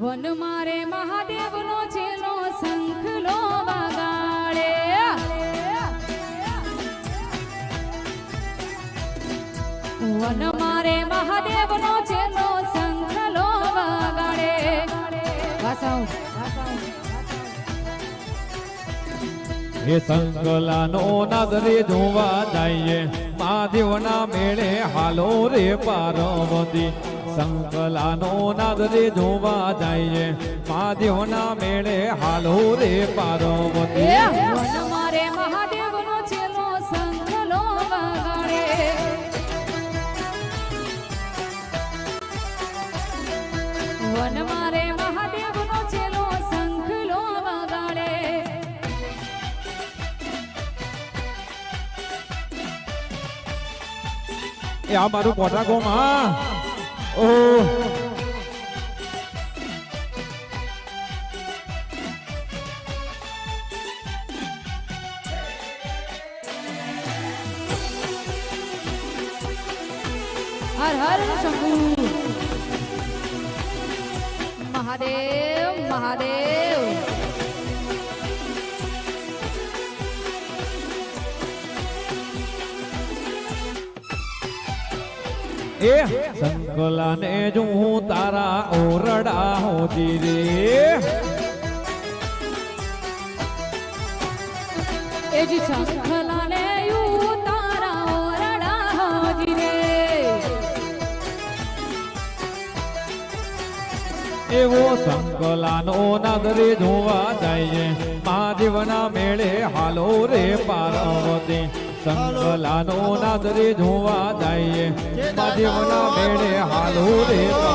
One મારે મહાદેવનો શંખ શંખલો વગાડે. વન મારે મહાદેવનો શંખ શંખલો વગાડે. વાસાઓ એ સંકલાનો નગરે જોવા જઈએ. મહાદેવના મેળે હાલો રે પાર્વતી. સંકલાનો નાદરે જોવા જઈએ. મહાદેવના મેળે હાલો રે પાર્વતી. મારે મહાદેવનો છેલ્લો શંખલો વગાડે. વન મારે મહાદેવનો છેલ્લો શંખલો વગાડે. એ આ મારું કોટા ગોમાં ओ। हर हर शंभू। महादेव महादेव। એ? સંકલાને જો હું તારા ઓરડા હોતી રે. એ જ તારા ઓરડા હાજીરે એવો સંકલાનો નગરે જોવા જઈએ મહાદેવના મેળે હાલો રે પાર્વતી. સંકલાનો નગરે જોવા જઈએ મહાદેવના મેળે હાલો રે.